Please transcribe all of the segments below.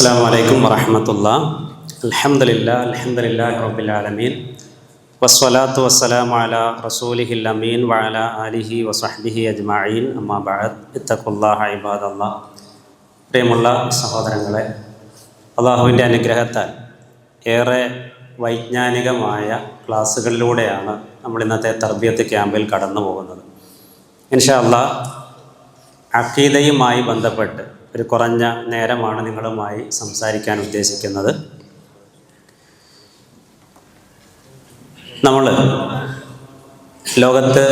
അസ്സാം വലൈക്കും വറഹമത്തുള്ള. അലഹമില്ല അലഹമുല്ലാ റബുലാലമീൻ വസ്വലാത്തു വസ്സലാം അല റസൂലിഹി അമീൻ വഅല ആലിഹി വസ്ഹബിഹി അജ്മീൻ അമ്മാ ബഅദ്. ഇത്തഖുല്ലാഹ ഇബാദല്ലാ. പ്രിയമുള്ള സഹോദരങ്ങളെ അള്ളാഹുവിന്റെ അനുഗ്രഹത്താൽ ഏറെ വൈജ്ഞാനികമായ ക്ലാസ്സുകളിലൂടെയാണ് നമ്മൾ ഇന്നത്തെ തർബിയത്ത് ക്യാമ്പിൽ കടന്നു പോകുന്നത് ഇൻഷാ അള്ളാഹ് അക്കീതയുമായി ബന്ധപ്പെട്ട് ഒരു കുറഞ്ഞ നേരമാണ് നിങ്ങളുമായി സംസാരിക്കാൻ ഉദ്ദേശിക്കുന്നത്. നമ്മൾ ലോകത്ത്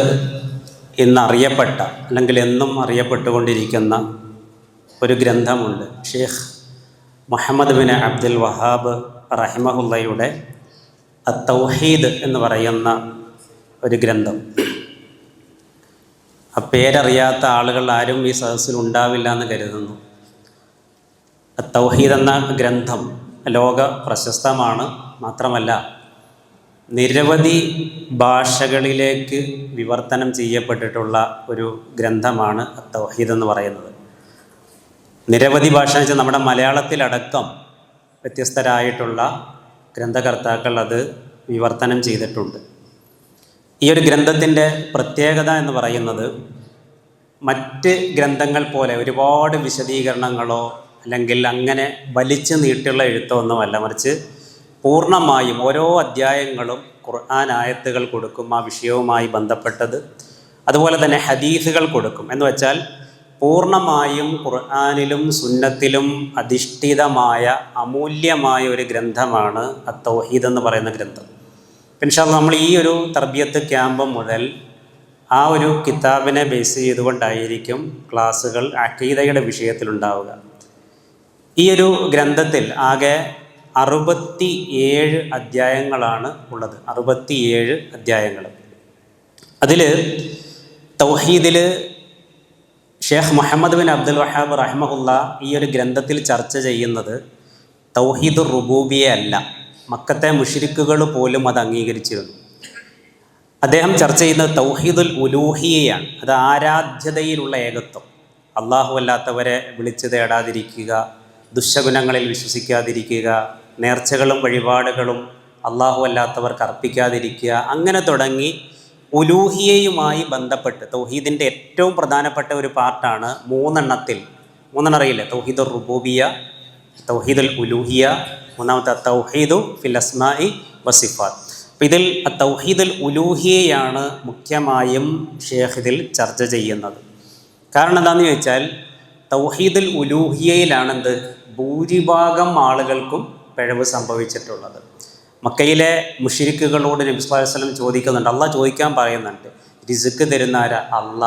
ഇന്നറിയപ്പെട്ട അല്ലെങ്കിൽ എന്നും അറിയപ്പെട്ടുകൊണ്ടിരിക്കുന്ന ഒരു ഗ്രന്ഥമുണ്ട്. Sheikh Muhammad bin Abdul Wahhab റഹിമഹുല്ലയുടെ അത്തൗഹീദ് എന്ന് പറയുന്ന ഒരു ഗ്രന്ഥം. ആ പേരറിയാത്ത ആളുകൾ ആരും ഈ സദസ്സിൽ ഉണ്ടാവില്ല എന്ന് കരുതുന്നു. തൗഹീദ് എന്ന ഗ്രന്ഥം ലോക പ്രശസ്തമാണ്. മാത്രമല്ല നിരവധി ഭാഷകളിലേക്ക് വിവർത്തനം ചെയ്യപ്പെട്ടിട്ടുള്ള ഒരു ഗ്രന്ഥമാണ് തൗഹീദ് എന്ന് പറയുന്നത്. നിരവധി ഭാഷ എന്ന് വെച്ചാൽ നമ്മുടെ മലയാളത്തിലടക്കം വ്യത്യസ്തരായിട്ടുള്ള ഗ്രന്ഥകർത്താക്കൾ അത് വിവർത്തനം ചെയ്തിട്ടുണ്ട്. ഈ ഒരു ഗ്രന്ഥത്തിന്റെ പ്രത്യേകത എന്ന് പറയുന്നത് മറ്റ് ഗ്രന്ഥങ്ങൾ പോലെ ഒരുപാട് വിശദീകരണങ്ങളോ അല്ലെങ്കിൽ അങ്ങനെ വലിച്ചു നീട്ടിയുള്ള എഴുത്തോ ഒന്നുമല്ല മറിച്ച് പൂർണമായും ഓരോ അധ്യായങ്ങളും ഖുർആൻ ആയത്തുകൾ കൊടുക്കും ആ വിഷയവുമായി ബന്ധപ്പെട്ടത്. അതുപോലെ തന്നെ ഹദീസുകൾ കൊടുക്കും. എന്ന് വെച്ചാൽ പൂർണമായും ഖുർആാനിലും സുന്നത്തിലും അധിഷ്ഠിതമായ അമൂല്യമായ ഒരു ഗ്രന്ഥമാണ് അത്തൗഹീദ് എന്ന് പറയുന്ന ഗ്രന്ഥം. പിന്നെ നമ്മൾ ഈ ഒരു തർബിയത്ത് ക്യാമ്പ് മുതൽ ആ ഒരു കിതാബിനെ ബേസ് ചെയ്തുകൊണ്ടായിരിക്കും ക്ലാസ്സുകൾ അക്കീതയുടെ വിഷയത്തിലുണ്ടാവുക. ഈ ഒരു ഗ്രന്ഥത്തിൽ ആകെ അറുപത്തി ഏഴ് അധ്യായങ്ങളാണ് ഉള്ളത്. അറുപത്തിയേഴ് അധ്യായങ്ങൾ. അതിൽ തൗഹീദിൽ Sheikh Muhammad bin Abdul Wahhab റഹ്മുല്ല ഈ ഒരു ഗ്രന്ഥത്തിൽ ചർച്ച ചെയ്യുന്നത് തൗഹീദ് റുബൂബിയെ അല്ല. മക്കത്തെ മുഷിരിക്കുകൾ പോലും അത് അംഗീകരിച്ചിരുന്നു. അദ്ദേഹം ചർച്ച ചെയ്യുന്നത് തൗഹീദുൽ ഉലൂഹിയയാണ്. അത് ആരാധ്യതയിലുള്ള ഏകത്വം. അള്ളാഹു അല്ലാത്തവരെ വിളിച്ചു തേടാതിരിക്കുക ദുശഗുണങ്ങളിൽ വിശ്വസിക്കാതിരിക്കുക നേർച്ചകളും വഴിപാടുകളും അള്ളാഹു അല്ലാത്തവർക്ക് അർപ്പിക്കാതിരിക്കുക അങ്ങനെ തുടങ്ങി ഉലൂഹിയയുമായി ബന്ധപ്പെട്ട് തൗഹീദിന്റെ ഏറ്റവും പ്രധാനപ്പെട്ട ഒരു പാർട്ടാണ് മൂന്നെണ്ണത്തിൽ. മൂന്നെണ്ണം അറിയില്ലേ? തൗഹീദുൽ റുബൂബിയ തൗഹീദുൽ ഉലൂഹിയ മൂന്നാമത്തെ തൗഹീദു ഫിലസ്മായി വസിഫാദ് അപ്പം ഇതിൽ തൗഹീദുൽ ഉലൂഹിയയാണ് മുഖ്യമായും ഷേഖ് ഇതിൽ ചർച്ച ചെയ്യുന്നത്. കാരണം എന്താണെന്ന് ചോദിച്ചാൽ തൗഹീദുൽ ഉലൂഹിയയിലാണ് എന്ത് ഭൂരിഭാഗം ആളുകൾക്കും പിഴവ് സംഭവിച്ചിട്ടുള്ളത്. മക്കയിലെ മുഷിരിക്കുകളോട് നബി ചോദിക്കുന്നുണ്ട്. അള്ളാഹ് ചോദിക്കാൻ പറയുന്നുണ്ട് റിസുക്ക് തരുന്നാര അല്ല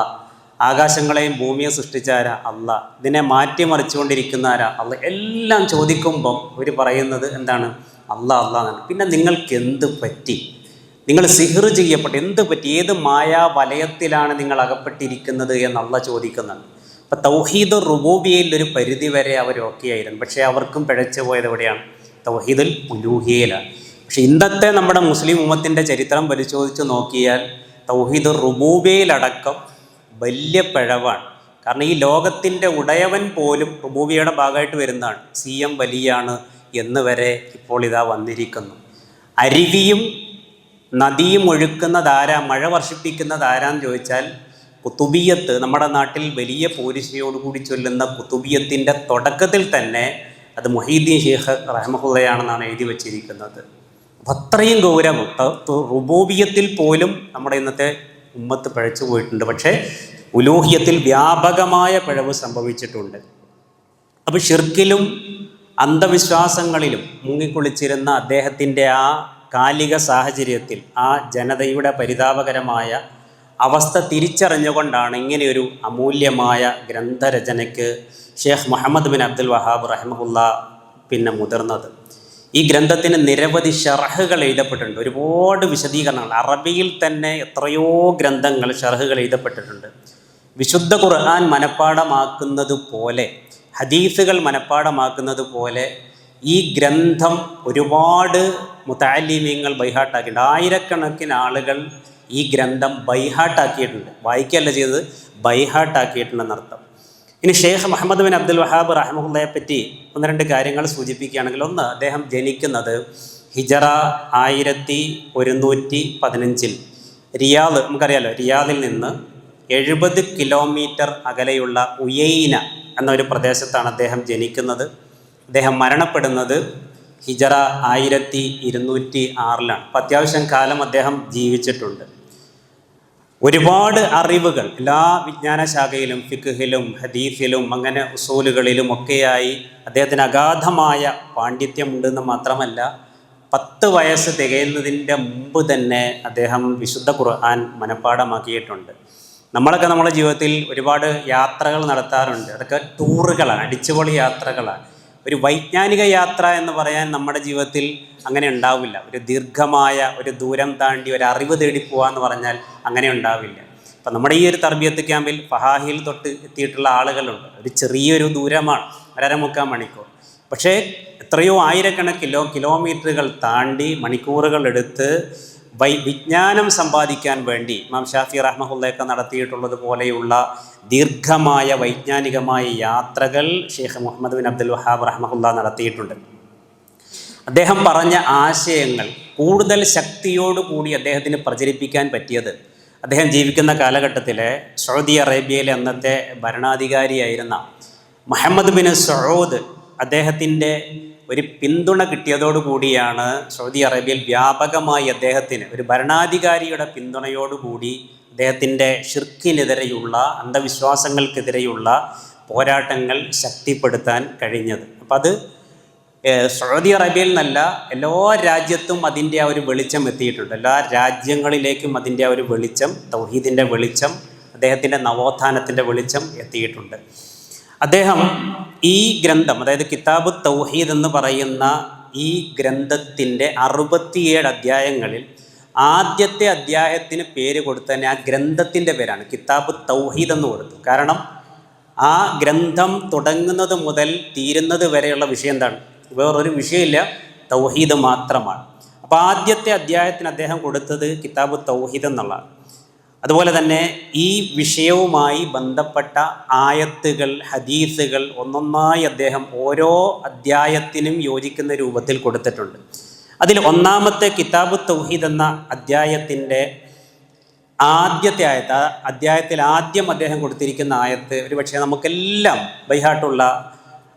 ആകാശങ്ങളെയും ഭൂമിയെ സൃഷ്ടിച്ചാര അല്ല ഇതിനെ മാറ്റിമറിച്ചുകൊണ്ടിരിക്കുന്നാര അല്ല എല്ലാം ചോദിക്കുമ്പം അവർ പറയുന്നത് എന്താണ്? അല്ല അല്ല എന്നാണ്. പിന്നെ നിങ്ങൾക്ക് എന്ത് പറ്റി? നിങ്ങൾ സിഹർ ചെയ്യപ്പെട്ട്. എന്ത് പറ്റി? ഏത് മായാ വലയത്തിലാണ് നിങ്ങൾ അകപ്പെട്ടിരിക്കുന്നത് എന്നല്ല ചോദിക്കുന്നുണ്ട്. അപ്പം തൗഹീദ് റുബൂബിയയിൽ ഒരു പരിധി വരെ അവർ ഓക്കെ ആയിരുന്നു. പക്ഷേ അവർക്കും പിഴച്ചു പോയത് എവിടെയാണ്? തൗഹീദുൽ ഉലൂഹിയയിലാണ്. പക്ഷെ ഇന്നത്തെ നമ്മുടെ മുസ്ലിം ഉമ്മത്തിന്റെ ചരിത്രം പരിശോധിച്ച് നോക്കിയാൽ തൗഹീദ് റുബൂബിയയിലടക്കം വലിയ പിഴവാണ്. കാരണം ഈ ലോകത്തിന്റെ ഉടയവൻ പോലും റുബൂബിയയുടെ ഭാഗമായിട്ട് വരുന്നതാണ്. സി എം വലിയാണ് എന്ന് വരെ ഇപ്പോൾ ഇതാ വന്നിരിക്കുന്നു. അരുവിയും നദിയും ഒഴുക്കുന്നതാരാ മഴ വർഷിപ്പിക്കുന്നതാരാന്ന് ചോദിച്ചാൽ കുത്തുബിയത്ത് നമ്മുടെ നാട്ടിൽ വലിയ പോരിശയോടുകൂടി ചൊല്ലുന്ന കുത്തുബിയത്തിന്റെ തുടക്കത്തിൽ തന്നെ അത് മൊഹീദ്ദീൻ ഷേഖ് റഹ്മഹുല്ലയാണെന്നാണ് എഴുതി വച്ചിരിക്കുന്നത്. അപ്പം അത്രയും ഗൗരവം. റുബോബിയത്തിൽ പോലും നമ്മുടെ ഇന്നത്തെ ഉമ്മത്ത് പിഴച്ചു പോയിട്ടുണ്ട്. പക്ഷേ ഉലൂഹിയത്തിൽ വ്യാപകമായ പിഴവ് സംഭവിച്ചിട്ടുണ്ട്. അപ്പോൾ ഷിർക്കിലും അന്ധവിശ്വാസങ്ങളിലും മുങ്ങിക്കുളിച്ചിരുന്ന അദ്ദേഹത്തിന്റെ ആ കാലിക സാഹചര്യത്തിൽ ആ ജനതയുടെ പരിതാപകരമായ അവസ്ഥ തിരിച്ചറിഞ്ഞുകൊണ്ടാണ് ഇങ്ങനെയൊരു അമൂല്യമായ ഗ്രന്ഥരചനയ്ക്ക് Sheikh Muhammad bin Abdul Wahhab റഹ്മുല്ല പിന്നെ മുതിർന്നത്. ഈ ഗ്രന്ഥത്തിന് നിരവധി ഷർഹുകൾ എഴുതപ്പെട്ടിട്ടുണ്ട്. ഒരുപാട് വിശദീകരണങ്ങൾ. അറബിയിൽ തന്നെ എത്രയോ ഗ്രന്ഥങ്ങൾ ഷർഹുകൾ എഴുതപ്പെട്ടിട്ടുണ്ട്. വിശുദ്ധ ഖുർആൻ മനഃപ്പാടമാക്കുന്നത് പോലെ ഹദീസുകൾ മനഃപ്പാടമാക്കുന്നത് പോലെ ഈ ഗ്രന്ഥം ഒരുപാട് മുത്താലിമീങ്ങൾ ബൈഹാട്ടാക്കിയിട്ടുണ്ട് ആയിരക്കണക്കിന് ആളുകൾ ഈ ഗ്രന്ഥം ബൈഹാട്ടാക്കിയിട്ടുണ്ട്. വായിക്കുകയല്ല ചെയ്തത് ബൈഹാട്ടാക്കിയിട്ടുണ്ടെന്നർത്ഥം ഇനി Sheikh Muhammad bin Abdul Wahhab റഹമുല്ലയെ പറ്റി ഒന്ന് രണ്ട് കാര്യങ്ങൾ സൂചിപ്പിക്കുകയാണെങ്കിൽ ഒന്ന് അദ്ദേഹം ജനിക്കുന്നത് ഹിജറ ആയിരത്തി ഒരുന്നൂറ്റി പതിനഞ്ചിൽ. റിയാദ് നമുക്കറിയാലോ റിയാദിൽ നിന്ന് എഴുപത് കിലോമീറ്റർ അകലെയുള്ള ഉയൈന എന്നൊരു പ്രദേശത്താണ് അദ്ദേഹം ജനിക്കുന്നത്. അദ്ദേഹം മരണപ്പെടുന്നത് ഹിജറ ആയിരത്തി ഇരുന്നൂറ്റി ആറിലാണ്. അപ്പം അത്യാവശ്യം കാലം അദ്ദേഹം ജീവിച്ചിട്ടുണ്ട്. ഒരുപാട് അറിവുകൾ എല്ലാ വിജ്ഞാനശാഖയിലും ഫിഖിലും ഹദീഫിലും അങ്ങനെ ഉസൂലുകളിലും ഒക്കെയായി അദ്ദേഹത്തിന് അഗാധമായ പാണ്ഡിത്യമുണ്ടെന്ന് മാത്രമല്ല പത്ത് വയസ്സ് തികയുന്നതിന്റെ മുമ്പ് തന്നെ അദ്ദേഹം വിശുദ്ധ ഖുർആൻ മനഃപ്പാടമാക്കിയിട്ടുണ്ട് നമ്മളൊക്കെ നമ്മുടെ ജീവിതത്തിൽ ഒരുപാട് യാത്രകൾ നടത്താറുണ്ട്. അതൊക്കെ ടൂറുകളാണ് അടിച്ചുപൊളി യാത്രകളാണ്. ഒരു വൈജ്ഞാനിക യാത്ര എന്ന് പറയാൻ നമ്മുടെ ജീവിതത്തിൽ അങ്ങനെ ഉണ്ടാവില്ല. ഒരു ദീർഘമായ ഒരു ദൂരം താണ്ടി ഒരു അറിവ് തേടി പോകാന്ന് പറഞ്ഞാൽ അങ്ങനെ ഉണ്ടാവില്ല. അപ്പം നമ്മുടെ ഈ ഒരു തർബിയത്ത് ക്യാമ്പിൽ ഫഹാഹിൽ തൊട്ട് എത്തിയിട്ടുള്ള ആളുകളുണ്ട്. ഒരു ചെറിയൊരു ദൂരമാണ് ഒരര മുക്കാൽ മണിക്കൂർ. പക്ഷേ എത്രയോ ആയിരക്കണക്കിലോ കിലോമീറ്ററുകൾ താണ്ടി മണിക്കൂറുകൾ എടുത്ത് വൈ വിജ്ഞാനം സമ്പാദിക്കാൻ വേണ്ടി ഇമാം ഷാഫി റഹ്മഹുല്ലയൊക്കെ നടത്തിയിട്ടുള്ളത് പോലെയുള്ള ദീർഘമായ വൈജ്ഞാനികമായ യാത്രകൾ Sheikh Muhammad bin Abdul Wahhab റഹ്മഹുല്ല നടത്തിയിട്ടുണ്ട്. അദ്ദേഹം പറഞ്ഞ ആശയങ്ങൾ കൂടുതൽ ശക്തിയോടുകൂടി അദ്ദേഹത്തിന് പ്രചരിപ്പിക്കാൻ പറ്റിയത് അദ്ദേഹം ജീവിക്കുന്ന കാലഘട്ടത്തിലെ സൗദി അറേബ്യയിലെ അന്നത്തെ ഭരണാധികാരിയായിരുന്ന മുഹമ്മദ് ബിൻ സൗദ് അദ്ദേഹത്തിന്റെ ഒരു പിന്തുണ കിട്ടിയതോടുകൂടിയാണ് സൗദി അറേബ്യയിൽ വ്യാപകമായി അദ്ദേഹത്തിന് ഒരു ഭരണാധികാരിയുടെ പിന്തുണയോടുകൂടി അദ്ദേഹത്തിന്റെ ഷിർക്കിനെതിരെയുള്ള അന്ധവിശ്വാസങ്ങൾക്കെതിരെയുള്ള പോരാട്ടങ്ങൾ ശക്തിപ്പെടുത്താൻ കഴിഞ്ഞത്. അപ്പം അത് സൗദി അറേബ്യയിൽ നിന്നല്ല എല്ലാ രാജ്യത്തും അതിന്റെ ആ ഒരു വെളിച്ചം എത്തിയിട്ടുണ്ട്. എല്ലാ രാജ്യങ്ങളിലേക്കും അതിന്റെ ആ ഒരു വെളിച്ചം തൗഹീദിന്റെ വെളിച്ചം അദ്ദേഹത്തിന്റെ നവോത്ഥാനത്തിന്റെ വെളിച്ചം എത്തിയിട്ടുണ്ട്. അദ്ദേഹം ഈ ഗ്രന്ഥം അതായത് കിതാബ് തൗഹീദ് എന്ന് പറയുന്ന ഈ ഗ്രന്ഥത്തിന്റെ അറുപത്തിയേഴ് അധ്യായങ്ങളിൽ ആദ്യത്തെ അധ്യായത്തിന് പേര് കൊടുത്തതന്നെ ആ ഗ്രന്ഥത്തിന്റെ പേരാണ് കിതാബ് തൗഹീദ് എന്ന് കൊടുത്തു. കാരണം ആ ഗ്രന്ഥം തുടങ്ങുന്നത് മുതൽ തീരുന്നത് വരെയുള്ള വിഷയം എന്താണ്? വേറൊരു വിഷയമില്ല തൗഹീദ് മാത്രമാണ്. അപ്പോൾ ആദ്യത്തെ അധ്യായത്തിന് അദ്ദേഹം കൊടുത്തത് കിതാബ് തൗഹീദ് എന്നുള്ളതാണ്. അതുപോലെ തന്നെ ഈ വിഷയവുമായി ബന്ധപ്പെട്ട ആയത്തുകൾ ഹദീസുകൾ ഒന്നൊന്നായി അദ്ദേഹം ഓരോ അധ്യായത്തിനും യോജിക്കുന്ന രൂപത്തിൽ കൊടുത്തിട്ടുണ്ട്. അതിൽ ഒന്നാമത്തെ കിതാബ് തൗഹീദ് എന്ന അധ്യായത്തിന്റെ ആദ്യത്തെ ആയത്ത് അധ്യായത്തിൽ ആദ്യം അദ്ദേഹം കൊടുത്തിരിക്കുന്ന ആയത്ത് ഒരു പക്ഷേ നമുക്കെല്ലാം ബൈഹാട്ടുള്ള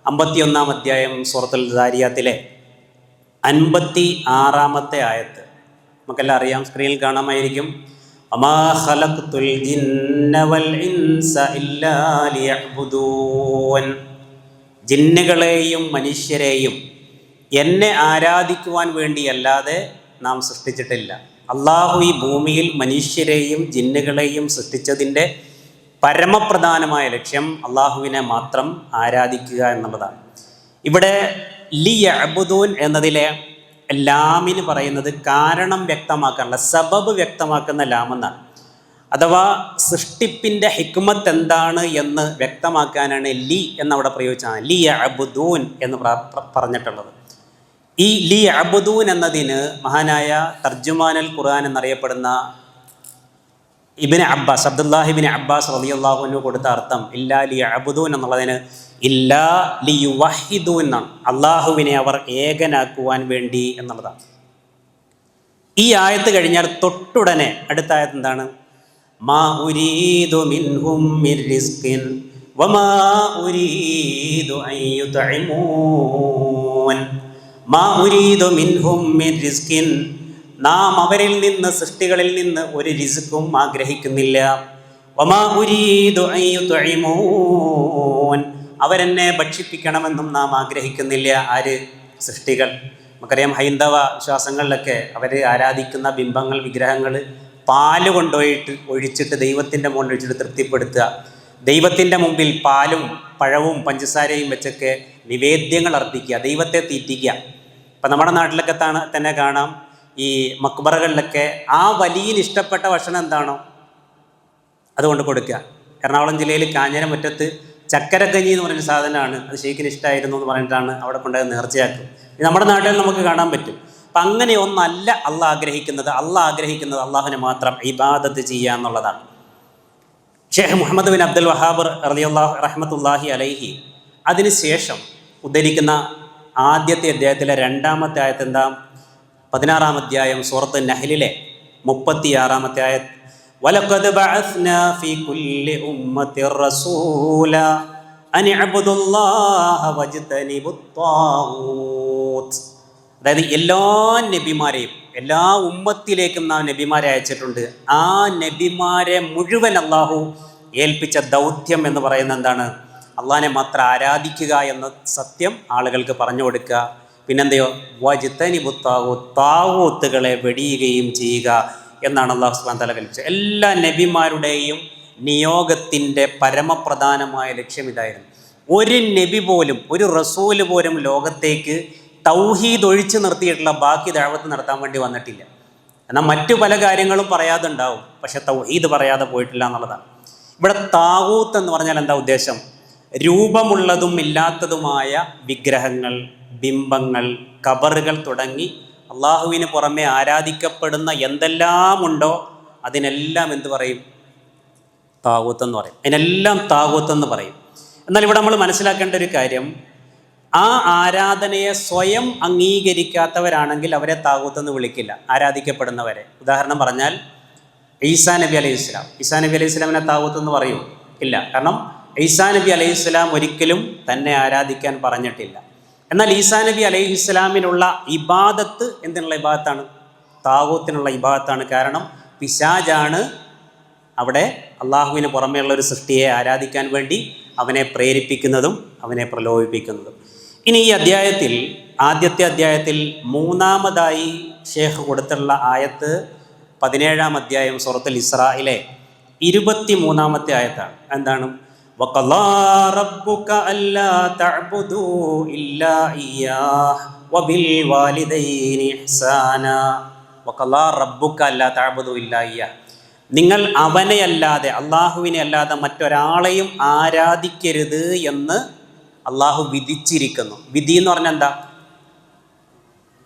അമ്പത്തിയൊന്നാം അധ്യായം സൂറത്തുൽ ദാരിയാത്തിലെ അൻപത്തി ആറാമത്തെ ആയത്ത് നമുക്കെല്ലാം അറിയാം സ്ക്രീനിൽ കാണാമായിരിക്കും. ജിന്നുകളെയും മനുഷ്യരെയും എന്നെ ആരാധിക്കുവാൻ വേണ്ടിയല്ലാതെ നാം സൃഷ്ടിച്ചിട്ടില്ല. അള്ളാഹു ഈ ഭൂമിയിൽ മനുഷ്യരെയും ജിന്നുകളെയും സൃഷ്ടിച്ചതിന്റെ പരമപ്രധാനമായ ലക്ഷ്യം അള്ളാഹുവിനെ മാത്രം ആരാധിക്കുക എന്നുള്ളതാണ്. ഇവിടെ ലി അബുദൂൻ എന്നതിലെ ലാമിന് പറയുന്നത് കാരണം വ്യക്തമാക്കാനുള്ള സബബ് വ്യക്തമാക്കുന്ന ലാമെന്നാണ്. അഥവാ സൃഷ്ടിപ്പിന്റെ ഹിക്മത്ത് എന്താണ് എന്ന് വ്യക്തമാക്കാനാണ് ലി എന്നവിടെ പ്രയോഗിച്ചത്. ലി അബുദൂൻ എന്ന് പറഞ്ഞിട്ടുള്ളത്. ഈ ലി അബുദൂൻ എന്നതിന് മഹാനായ തർജുമാനൽ ഖുർആൻ എന്നറിയപ്പെടുന്ന ഇബിന് അബ്ബാസ് അബ്ദുല്ലാഹിബിന് അബ്ബാസ് റളിയല്ലാഹുവിന് കൊടുത്ത അർത്ഥം ഇല്ലാ ലി അബുദൂൻ എന്നുള്ളതിന് ഇല്ലാ ലി വഹിദു എന്നാണ്. അള്ളാഹുവിനെ അവർ ഏകനാക്കുവാൻ വേണ്ടി എന്നുള്ളതാണ്. ഈ ആയത്ത് കഴിഞ്ഞാൽ തൊട്ടുടനെ അടുത്ത ആയത്ത് എന്താണ്? മാ ഉരീദു മിൻഹും മിൻ റിസ്കിൻ വമാ ഉരീദു അയ്യുതഇമൂൻ മാ ഉരീദു മിൻഹും മിൻ റിസ്കിൻ. നാം അവരിൽ നിന്ന് സൃഷ്ടികളിൽ നിന്ന് ഒരു റിസ്ക്കും ആഗ്രഹിക്കുന്നില്ല. വമാ ഉരീദു അൻ യുത്ഇമൂൻ. അവരെന്നെ ഭക്ഷിപ്പിക്കണമെന്നും നാം ആഗ്രഹിക്കുന്നില്ല. ആര്? സൃഷ്ടികൾ. നമുക്കറിയാം ഹൈന്ദവ വിശ്വാസങ്ങളിലൊക്കെ അവർ ആരാധിക്കുന്ന ബിംബങ്ങൾ വിഗ്രഹങ്ങൾ പാൽ കൊണ്ടുപോയിട്ട് ഒഴിച്ചിട്ട് ദൈവത്തിന്റെ മുകളിൽ ഒഴിച്ചിട്ട് തൃപ്തിപ്പെടുത്തുക. ദൈവത്തിന്റെ മുമ്പിൽ പാലും പഴവും പഞ്ചസാരയും വെച്ചൊക്കെ നിവേദ്യങ്ങൾ അർപ്പിക്കുക ദൈവത്തെ തീറ്റിക്കുക. ഇപ്പം നമ്മുടെ നാട്ടിലൊക്കെ തന്നെ കാണാം. ഈ മക്ബറകളിലൊക്കെ ആ വലിയ ഇഷ്ടപ്പെട്ട ഭക്ഷണം എന്താണോ? അതുകൊണ്ട് കൊടുക്കുക. എറണാകുളം ജില്ലയിൽ കാഞ്ഞിരമുറ്റത്ത് ചക്കരക്കഞ്ഞി എന്ന് പറയുന്ന സാധനമാണ്. അത് ഷെയ്ഖിന് ഇഷ്ടമായിരുന്നു എന്ന് പറഞ്ഞിട്ടാണ് അവിടെ കൊണ്ടുപോയി നേർച്ചയാക്കും ഇത് നമ്മുടെ നാട്ടിൽ നമുക്ക് കാണാൻ പറ്റും. അപ്പം അങ്ങനെ ഒന്നല്ല അള്ളാഹ് ആഗ്രഹിക്കുന്നത്. അള്ളാഹ് ആഗ്രഹിക്കുന്നത് അള്ളാഹുവിനെ മാത്രം ഇബാദത്ത് ചെയ്യുക എന്നുള്ളതാണ്. Sheikh Muhammad bin Abdul Wahhab റളിയല്ലാഹു റഹ്മത്തുല്ലാഹി അലൈഹി അതിനുശേഷം ഉദ്ധരിക്കുന്ന ആദ്യത്തെ അദ്ദേഹത്തിലെ രണ്ടാമത്തെ ആയത്ത് എന്താ? പതിനാറാം അധ്യായം സൂറത്ത് നഹലിലെ മുപ്പത്തിയാറാമത്തെ ആയത്ത്. വലഖദ് ബഅസ്നാ ഫീ കുല്ലി رسولا റസൂല. اعبدوا الله واجتنبوا الطاغوت അതായത് എല്ലാ നബിമാരെയും എല്ലാ ഉമ്മത്തിലേക്കും നാം നബിമാരെ അയച്ചിട്ടുണ്ട്. ആ നബിമാരെ മുഴുവൻ അള്ളാഹു ഏൽപ്പിച്ച ദൗത്യം എന്ന് പറയുന്നത് എന്താണ്? അള്ളാഹിനെ മാത്രം ആരാധിക്കുക എന്ന സത്യം ആളുകൾക്ക് പറഞ്ഞു കൊടുക്കുക. പിന്നെന്തയോ വജിത്തനി താവൂത്തുകളെ വെടിയുകയും ചെയ്യുക. എന്നാണ് അള്ളാഹു സുബാൻ തല കൽപ്പിച്ചത്. എല്ലാ നബിമാരുടെയും നിയോഗത്തിന്റെ പരമപ്രധാനമായ ലക്ഷ്യം ഇതായിരുന്നു. ഒരു നബി പോലും ഒരു റസൂൽ പോലും ലോകത്തേക്ക് തൗഹീദ് ഒഴിച്ചു നിർത്തിയിട്ടുള്ള ബാക്കി ദഴവത്ത് നടത്താൻ വേണ്ടി വന്നിട്ടില്ല. എന്നാൽ മറ്റു പല കാര്യങ്ങളും പറയാതെ ഉണ്ടാവും പക്ഷെ തൗഹീദ് പറയാതെ പോയിട്ടില്ല എന്നുള്ളതാണ്. ഇവിടെ താവൂത്ത് എന്ന് പറഞ്ഞാൽ എന്താ ഉദ്ദേശം? രൂപമുള്ളതും ഇല്ലാത്തതുമായ വിഗ്രഹങ്ങൾ ബിംബങ്ങൾ കബറുകൾ തുടങ്ങി അള്ളാഹുവിന് പുറമെ ആരാധിക്കപ്പെടുന്ന എന്തെല്ലാം ഉണ്ടോ അതിനെല്ലാം എന്ത് പറയും? താവൂത്ത് എന്ന് പറയും. അതിനെല്ലാം താവൂത്ത് എന്ന് പറയും. എന്നാൽ ഇവിടെ നമ്മൾ മനസ്സിലാക്കേണ്ട ഒരു കാര്യം ആ ആരാധനയെ സ്വയം അംഗീകരിക്കാത്തവരാണെങ്കിൽ അവരെ താവൂത്ത് എന്ന് വിളിക്കില്ല ആരാധിക്കപ്പെടുന്നവരെ. ഉദാഹരണം പറഞ്ഞാൽ ഈസാ നബി അലൈഹി ഇസ്ലാം ഈസാ നബി അലൈഹി ഇസ്ലാമിനെ താവൂത്ത് എന്ന് പറയൂ? ഇല്ല. കാരണം ഈസാ നബി അലൈഹി ഇസ്ലാം ഒരിക്കലും തന്നെ ആരാധിക്കാൻ പറഞ്ഞിട്ടില്ല. എന്നാൽ ഈസാ നബി അലൈഹി ഇസ്ലാമിനുള്ള ഇബാദത്ത് എന്തിനുള്ള ഇബാദത്താണ്? താവൂത്തിനുള്ള ഇബാദത്താണ്. കാരണം പിശാജാണ് അവിടെ അള്ളാഹുവിന് പുറമെയുള്ള ഒരു സൃഷ്ടിയെ ആരാധിക്കാൻ വേണ്ടി അവനെ പ്രേരിപ്പിക്കുന്നതും അവനെ പ്രലോഭിപ്പിക്കുന്നതും. ഇനി ഈ അധ്യായത്തിൽ ആദ്യത്തെ അധ്യായത്തിൽ മൂന്നാമതായി ഷേഖ് കൊടുത്തുള്ള ആയത്ത് പതിനേഴാം അധ്യായം സൂറത്തുൽ ഇസ്രായിലെ ഇരുപത്തി മൂന്നാമത്തെ ആയത്താണ്. എന്താണ്? وَقَضَى رَبُّكَ أَلَّا تَعْبُدُوا إِلَّا إِيَّاهُ وَبِالْوَالِدَيْنِ إِحْسَانًا وَقَضَى رَبُّكَ أَلَّا تَعْبُدُوا إِلَّا إِيَّاهُ നിങ്ങൾ അവനെ അല്ലാതെ അള്ളാഹുവിനെ അല്ലാതെ മറ്റൊരാളെയും ആരാധിക്കരുത് എന്ന് അള്ളാഹു വിധിച്ചിരിക്കുന്നു വിധി എന്ന് പറഞ്ഞാൽ എന്താ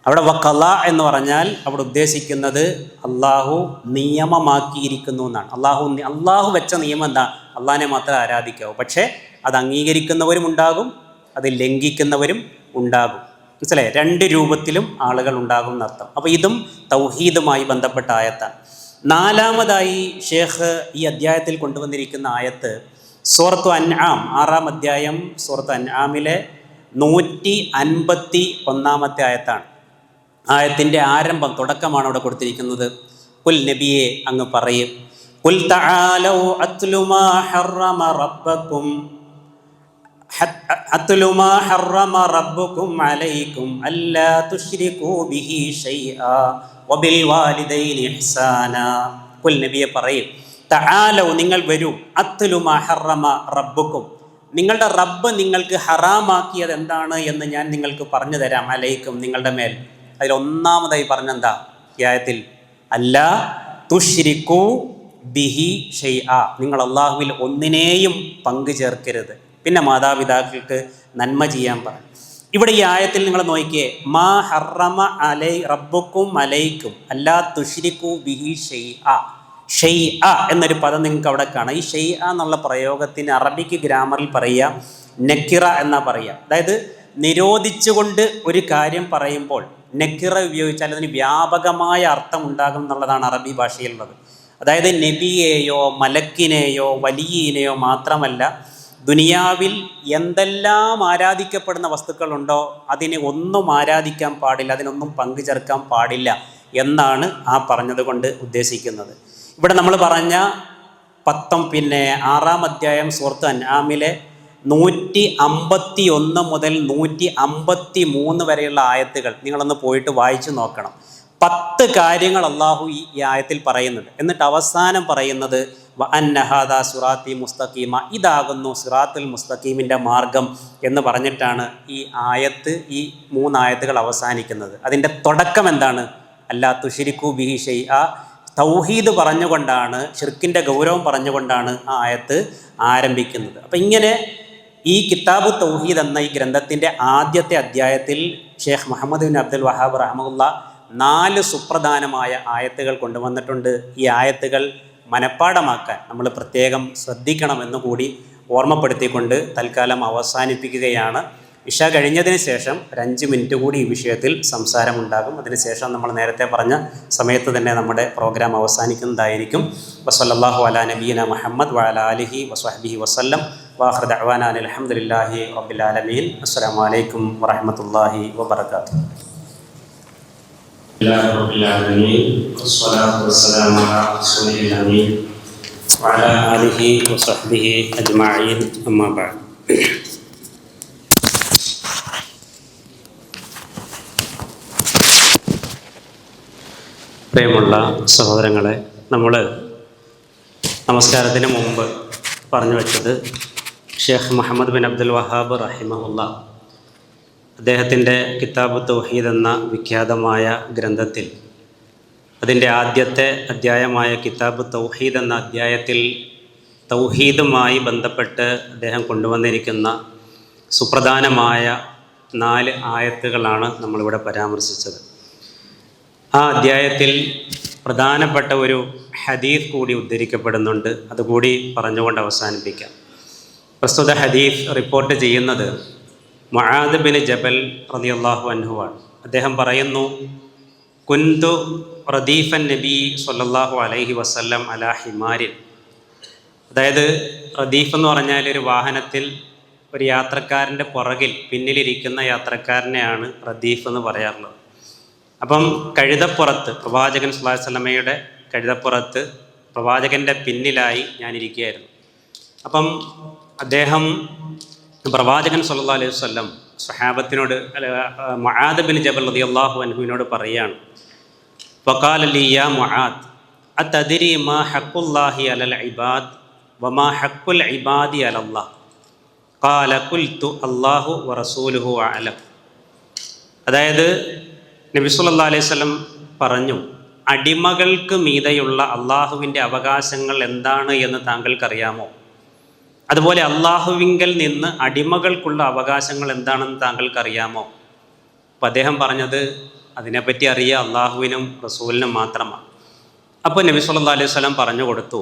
അവിടെ വക്കല എന്ന് പറഞ്ഞാൽ അവിടെ ഉദ്ദേശിക്കുന്നത് അള്ളാഹു നിയമമാക്കിയിരിക്കുന്നു എന്നാണ്. അള്ളാഹു അള്ളാഹു വെച്ച നിയമം എന്താ? അള്ളാഹിനെ മാത്രം ആരാധിക്കാവൂ. പക്ഷേ അത് അംഗീകരിക്കുന്നവരും ഉണ്ടാകും അത് ലംഘിക്കുന്നവരും ഉണ്ടാകും. മനസ്സിലായി? രണ്ട് രൂപത്തിലും ആളുകൾ ഉണ്ടാകും എന്നർത്ഥം. അപ്പോൾ ഇതും തൗഹീദുമായി ബന്ധപ്പെട്ട ആയത്താണ്. നാലാമതായി ഷേഖ് ഈ അധ്യായത്തിൽ കൊണ്ടുവന്നിരിക്കുന്ന ആയത്ത് സൂറത്തു അൻആം ആറാം അധ്യായം സൂറത്തു അൻആമിലെ നൂറ്റി അൻപത്തി ഒന്നാമത്തെ ആയത്താണ്. ആയത്തിൻ്റെ ആരംഭം തുടക്കമാണ് അവിടെ കൊടുത്തിരിക്കുന്നത് കുൽ നബിയെ അങ്ങ് പറയും കുൽ തആലൗ അത്ലു മാ ഹറമ റബ്ബക്കും أتل ما حرم ربكم عليكم ألا تشركوا به شيئا وبالوالدين إحسانا قل നബിയെ പറയും തആലൗ നിങ്ങൾ വരൂ അത്ലു മാ ഹറമ റബ്ബുക്കും നിങ്ങളുടെ റബ്ബ് നിങ്ങൾക്ക് ഹറാമാക്കിയത് എന്താണ് എന്ന് ഞാൻ നിങ്ങൾക്ക് പറഞ്ഞു തരാം അലൈക്കും നിങ്ങളുടെ മേൽ അതിൽ ഒന്നാമതായി പറഞ്ഞെന്താ? ഈ ആയത്തിൽ അല്ല തുഷിരിക്കു ബിഹി ആ നിങ്ങൾ അള്ളാഹുവിൽ ഒന്നിനെയും പങ്കു ചേർക്കരുത്. പിന്നെ മാതാപിതാക്കൾക്ക് നന്മ ചെയ്യാൻ പറഞ്ഞു ഇവിടെ ഈ ആയത്തിൽ നിങ്ങൾ നോക്കിയേ മാ ഹറമ അലൈ റബ്ബക്കും അലൈക്കും അല്ലാ തുഷിരിക്കു ബിഹി ഷെയ്ആ. ഷെയ് അ എന്നൊരു പദം നിങ്ങൾക്ക് അവിടെ കാണാം. ഈ ഷെയ് അ എന്നുള്ള പ്രയോഗത്തിന് അറബിക്ക് ഗ്രാമറിൽ പറയുക നക്കിറ എന്നാ പറയുക. അതായത് നിരോധിച്ചുകൊണ്ട് ഒരു കാര്യം പറയുമ്പോൾ നെക്കിറ ഉപയോഗിച്ചാൽ അതിന് വ്യാപകമായ അർത്ഥം ഉണ്ടാകും എന്നുള്ളതാണ് അറബി ഭാഷയിലുള്ളത്. അതായത് നബിയെയോ മലക്കിനെയോ വലിയനെയോ മാത്രമല്ല ദുനിയാവിൽ എന്തെല്ലാം ആരാധിക്കപ്പെടുന്ന വസ്തുക്കളുണ്ടോ അതിനെ ഒന്നും ആരാധിക്കാൻ പാടില്ല അതിനൊന്നും പങ്കു ചേർക്കാൻ പാടില്ല എന്നാണ് ആ പറഞ്ഞതുകൊണ്ട് ഉദ്ദേശിക്കുന്നത്. ഇവിടെ നമ്മൾ പറഞ്ഞ പത്തം പിന്നെ ആറാം അധ്യായം സുഹൃത്ത് അൻആമിലെ നൂറ്റി അമ്പത്തി ഒന്ന് മുതൽ നൂറ്റി അമ്പത്തി മൂന്ന് വരെയുള്ള ആയത്തുകൾ നിങ്ങളൊന്ന് പോയിട്ട് വായിച്ചു നോക്കണം. പത്ത് കാര്യങ്ങൾ അള്ളാഹു ഈ ആയത്തിൽ പറയുന്നുണ്ട്. എന്നിട്ട് അവസാനം പറയുന്നത് അന്നഹാദ സുറാത്തി മുസ്തഖീമ ഇതാകുന്നു സുറാത്തുൽ മുസ്തഖീമിന്റെ മാർഗം എന്ന് പറഞ്ഞിട്ടാണ് ഈ ആയത്ത് ഈ മൂന്നായത്തുകൾ അവസാനിക്കുന്നത്. അതിന്റെ തുടക്കം എന്താണ്? അല്ലാ തുഷിരിക്കു ബിഹി ആ തൗഹീദ് പറഞ്ഞുകൊണ്ടാണ് ഷിർക്കിന്റെ ഗൗരവം പറഞ്ഞുകൊണ്ടാണ് ആ ആയത്ത് ആരംഭിക്കുന്നത്. അപ്പം ഇങ്ങനെ ഈ കിതാബ് തൗഹീദ് എന്ന ഈ ഗ്രന്ഥത്തിന്റെ ആദ്യത്തെ അധ്യായത്തിൽ Sheikh Muhammad bin Abdul Wahhab റഹമുല്ല നാല് സുപ്രധാനമായ ആയത്തുകൾ കൊണ്ടുവന്നിട്ടുണ്ട്. ഈ ആയത്തുകൾ മനഃപ്പാടമാക്കാൻ നമ്മൾ പ്രത്യേകം ശ്രദ്ധിക്കണമെന്ന് കൂടി ഓർമ്മപ്പെടുത്തിക്കൊണ്ട് തൽക്കാലം അവസാനിപ്പിക്കുകയാണ്. ഇഷ കഴിഞ്ഞതിന് ശേഷം അഞ്ച് മിനിറ്റ് കൂടി ഈ വിഷയത്തിൽ സംസാരമുണ്ടാകും. അതിനുശേഷം നമ്മൾ നേരത്തെ പറഞ്ഞ സമയത്ത് തന്നെ നമ്മുടെ പ്രോഗ്രാം അവസാനിക്കുന്നതായിരിക്കും. വസല്ലാഹു അല നബീന മുഹമ്മദ് വഅല അലിഹി വസ്വഹബിഹി വസ്ലം വാഹൃദ് അവാന അലഹമുല്ലാഹി റബ്ബിലാലമീൻ അസ്സാം വലൈക്കും വറഹമത്തല്ലാഹി വബർക്കാത്തു لله رب العالمين والصلاة والسلام على رسوله الأمين وعلى آله وصحبه أجمعين أما بعد പ്രിയമുള്ള സഹോദരങ്ങളെ നമ്മൾ നമസ്കാരത്തിന് മുമ്പ് പറഞ്ഞു വെച്ചത് Sheikh Muhammad bin Abdul Wahhab റഹിമഹുല്ല അദ്ദേഹത്തിന്റെ കിതാബ് തൗഹീദ് എന്ന വിഖ്യാതമായ ഗ്രന്ഥത്തിൽ അതിന്റെ ആദ്യത്തെ അധ്യായമായ കിതാബ് തൗഹീദ് എന്ന അധ്യായത്തിൽ തൗഹീദുമായി ബന്ധപ്പെട്ട് അദ്ദേഹം കൊണ്ടുവന്നിരിക്കുന്ന സുപ്രധാനമായ നാല് ആയത്തുകളാണ് നമ്മളിവിടെ പരാമർശിച്ചത്. ആ അധ്യായത്തിൽ പ്രധാനപ്പെട്ട ഒരു ഹദീഫ് കൂടി ഉദ്ധരിക്കപ്പെടുന്നുണ്ട്. അതുകൂടി പറഞ്ഞുകൊണ്ട് അവസാനിപ്പിക്കാം. പ്രസ്തുത ഹദീഫ് റിപ്പോർട്ട് ചെയ്യുന്നത് മൊഹാദ് ബിൻ ജബൽ റളിയല്ലാഹു അൻഹുവാണ്. അദ്ദേഹം പറയുന്നു കുന്തു റദീഫൻ നബി സൊല്ലാഹു അലൈഹി വസല്ലം അലാ ഹിമാരിൽ അതായത് റദീഫ് എന്ന് പറഞ്ഞാൽ ഒരു വാഹനത്തിൽ ഒരു യാത്രക്കാരന്റെ പുറകിൽ പിന്നിലിരിക്കുന്ന യാത്രക്കാരനെയാണ് റദീഫ് എന്ന് പറയാറുള്ളത്. അപ്പം കഴുതപ്പുറത്ത് പ്രവാചകൻ സുല്ലാഹു സ്വലമയുടെ കഴുതപ്പുറത്ത് പ്രവാചകന്റെ പിന്നിലായി ഞാനിരിക്കുകയായിരുന്നു. അപ്പം അദ്ദേഹം പ്രവാചകൻ സല്ലാ അലൈഹി വല്ലം സഹാബത്തിനോട് മൊഹാദ് ബിൻ ജബൽ റതി അള്ളാഹു അൻഹുവിനോട് പറയാണ് വക്കാൽ അലി യാ മൊഹാദ് അതദിരി മാ ഹക്കുല്ലാഹി അലൽ ഇബാദ് വമാ ഹക്കുൽ ഇബാദി അലല്ലാഹ്. കാല കുൽത്തു അള്ളാഹു വറസൂലുഹു അലം അതായത് നബി സല്ലാ അലൈഹി സ്വലം പറഞ്ഞു അടിമകൾക്ക് മീതയുള്ള അള്ളാഹുവിന്റെ അവകാശങ്ങൾ എന്താണ് എന്ന് താങ്കൾക്കറിയാമോ? അതുപോലെ അള്ളാഹുവിങ്കൽ നിന്ന് അടിമകൾക്കുള്ള അവകാശങ്ങൾ എന്താണെന്ന് താങ്കൾക്കറിയാമോ? അപ്പം അദ്ദേഹം പറഞ്ഞത് അതിനെപ്പറ്റി അറിയുക അള്ളാഹുവിനും റസൂലിനും മാത്രമാണ്. അപ്പോൾ നബി സല്ലാ അലൈഹി സ്വലം പറഞ്ഞു കൊടുത്തു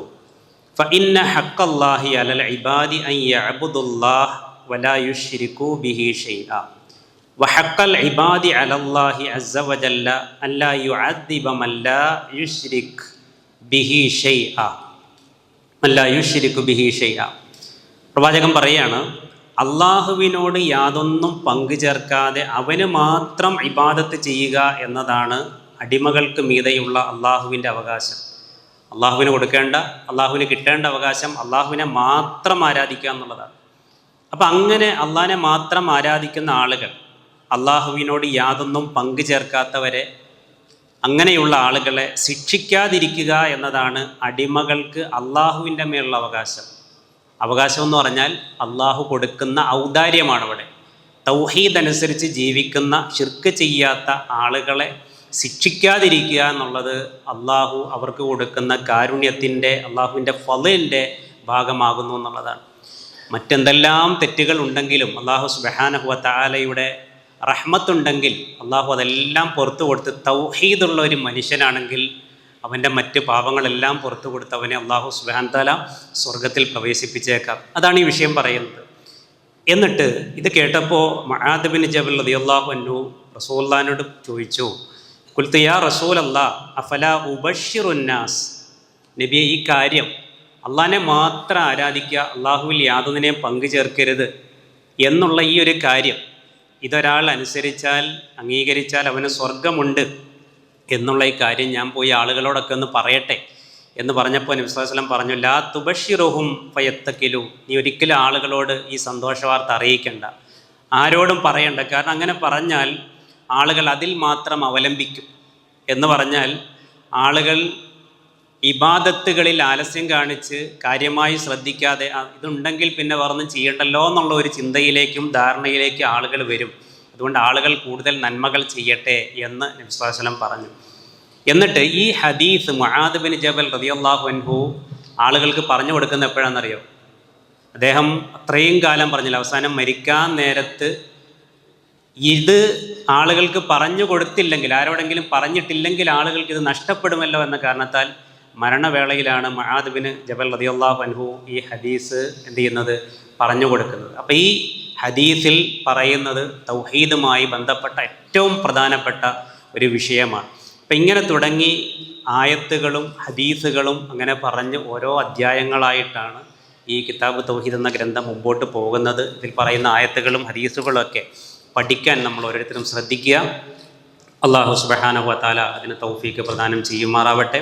ഫഇന്ന അലൽ ഇബാദി ബിഹി ഷൈഅ. പ്രവാചകൻ പറയാണ് അള്ളാഹുവിനോട് യാതൊന്നും പങ്കു ചേർക്കാതെ അവന് മാത്രം ഇബാദത്ത് ചെയ്യുക എന്നതാണ് അടിമകൾക്ക് മീതെയുള്ള അള്ളാഹുവിന്റെ അവകാശം. അള്ളാഹുവിന് കൊടുക്കേണ്ട അള്ളാഹുവിന് കിട്ടേണ്ട അവകാശം അള്ളാഹുവിനെ മാത്രം ആരാധിക്കുക എന്നുള്ളതാണ്. അപ്പം അങ്ങനെ അള്ളാഹിനെ മാത്രം ആരാധിക്കുന്ന ആളുകൾ അള്ളാഹുവിനോട് യാതൊന്നും പങ്കു ചേർക്കാത്തവരെ അങ്ങനെയുള്ള ആളുകളെ ശിക്ഷിക്കാതിരിക്കുക എന്നതാണ് അടിമകൾക്ക് അള്ളാഹുവിന്റെ മേലുള്ള അവകാശം. അവകാശം എന്ന് പറഞ്ഞാൽ അള്ളാഹു കൊടുക്കുന്ന ഔദാര്യമാണ് അവിടെ തൗഹീദ് അനുസരിച്ച് ജീവിക്കുന്ന ഷിർക്ക് ചെയ്യാത്ത ആളുകളെ ശിക്ഷിക്കാതിരിക്കുക എന്നുള്ളത് അള്ളാഹു അവർക്ക് കൊടുക്കുന്ന കാരുണ്യത്തിന്റെ അള്ളാഹുവിന്റെ ഫലിന്റെ ഭാഗമാകുന്നു എന്നുള്ളതാണ്. മറ്റെന്തെല്ലാം തെറ്റുകൾ ഉണ്ടെങ്കിലും അള്ളാഹു സുബഹാനഹുവ താലയുടെ റഹ്മത്തുണ്ടെങ്കിൽ അള്ളാഹു അതെല്ലാം പുറത്തു കൊടുത്ത് തൗഹീദുള്ള ഒരു മനുഷ്യനാണെങ്കിൽ അവന്റെ മറ്റ് പാപങ്ങളെല്ലാം പുറത്തു കൊടുത്ത് അവനെ അള്ളാഹു സുബാൻ താല സ്വർഗത്തിൽ പ്രവേശിപ്പിച്ചേക്കാം. അതാണ് ഈ വിഷയം പറയുന്നത്. എന്നിട്ട് ഇത് കേട്ടപ്പോൾ മഹാദബിൻ ജബൽ അതി അള്ളാഹു അന്നു റസൂല്ലാനോട് ചോദിച്ചു കുൽത്തിയാ റസൂൽ അല്ലാ അഫല ഉബഷിറുന്നാസ് നബിയെ ഈ കാര്യം അള്ളാഹിനെ മാത്രം ആരാധിക്കുക അള്ളാഹുവിൽ യാതൊന്നിനെയും പങ്കു ചേർക്കരുത് എന്നുള്ള ഈ ഒരു കാര്യം ഇതൊരാൾ അനുസരിച്ചാൽ അംഗീകരിച്ചാൽ അവന് സ്വർഗമുണ്ട് എന്നുള്ള ഈ കാര്യം ഞാൻ പോയി ആളുകളോടൊക്കെ ഒന്ന് പറയട്ടെ എന്ന് പറഞ്ഞപ്പോൾ നബ്സാസ്ലം പറഞ്ഞു ലാ തുബഷിറുഹും ഫയത്തക്കിലു നീ ഒരിക്കലും ആളുകളോട് ഈ സന്തോഷ വാർത്ത അറിയിക്കണ്ട. ആരോടും പറയണ്ട. കാരണം അങ്ങനെ പറഞ്ഞാൽ ആളുകൾ അതിൽ മാത്രം അവലംബിക്കും. എന്ന് പറഞ്ഞാൽ ആളുകൾ ഇബാദത്തുകളിൽ ആലസ്യം കാണിച്ച് കാര്യമായി ശ്രദ്ധിക്കാതെ "ആ, ഇതുണ്ടെങ്കിൽ പിന്നെ വേറൊന്നും ചെയ്യണ്ടല്ലോ എന്നുള്ള ഒരു ചിന്തയിലേക്കും ധാരണയിലേക്കും ആളുകൾ വരും. അതുകൊണ്ട് ആളുകൾ കൂടുതൽ നന്മകൾ ചെയ്യട്ടെ എന്ന് നബ്സാസ്ലം പറഞ്ഞു. എന്നിട്ട് ഈ ഹദീസ് മുആദ് ബിൻ ജബൽ റളിയല്ലാഹു അൻഹു ആളുകൾക്ക് പറഞ്ഞു കൊടുക്കുന്ന എപ്പോഴാണെന്നറിയോ? അദ്ദേഹം അത്രയും കാലം പറഞ്ഞില്ല. അവസാനം മരിക്കാൻ നേരത്ത് ഇത് ആളുകൾക്ക് പറഞ്ഞു കൊടുത്തില്ലെങ്കിൽ ആരോടെങ്കിലും പറഞ്ഞിട്ടില്ലെങ്കിൽ ആളുകൾക്ക് ഇത് നഷ്ടപ്പെടുമല്ലോ എന്ന കാരണത്താൽ മരണവേളയിലാണ് മഹാദ് ബിൻ ജബൽ റതിയുള്ളാഹു അൻഹു ഈ ഹദീസ് എന്ത് ചെയ്യുന്നത്? പറഞ്ഞു കൊടുക്കുന്നത്. അപ്പോൾ ഈ ഹദീസിൽ പറയുന്നത് തൗഹീദുമായി ബന്ധപ്പെട്ട ഏറ്റവും പ്രധാനപ്പെട്ട ഒരു വിഷയമാണ്. അപ്പം ഇങ്ങനെ തുടങ്ങി ആയത്തുകളും ഹദീസുകളും അങ്ങനെ പറഞ്ഞ് ഓരോ അധ്യായങ്ങളായിട്ടാണ് ഈ കിതാബ് തൗഹീദ് എന്ന ഗ്രന്ഥം മുമ്പോട്ട് പോകുന്നത്. ഇതിൽ പറയുന്ന ആയത്തുകളും ഹദീസുകളും ഒക്കെ പഠിക്കാൻ നമ്മൾ ഓരോരുത്തരും ശ്രദ്ധിക്കുക. അള്ളാഹു സുബഹാനഹു താല അതിന് തൗഫീക്ക് പ്രദാനം ചെയ്യുമാറാവട്ടെ.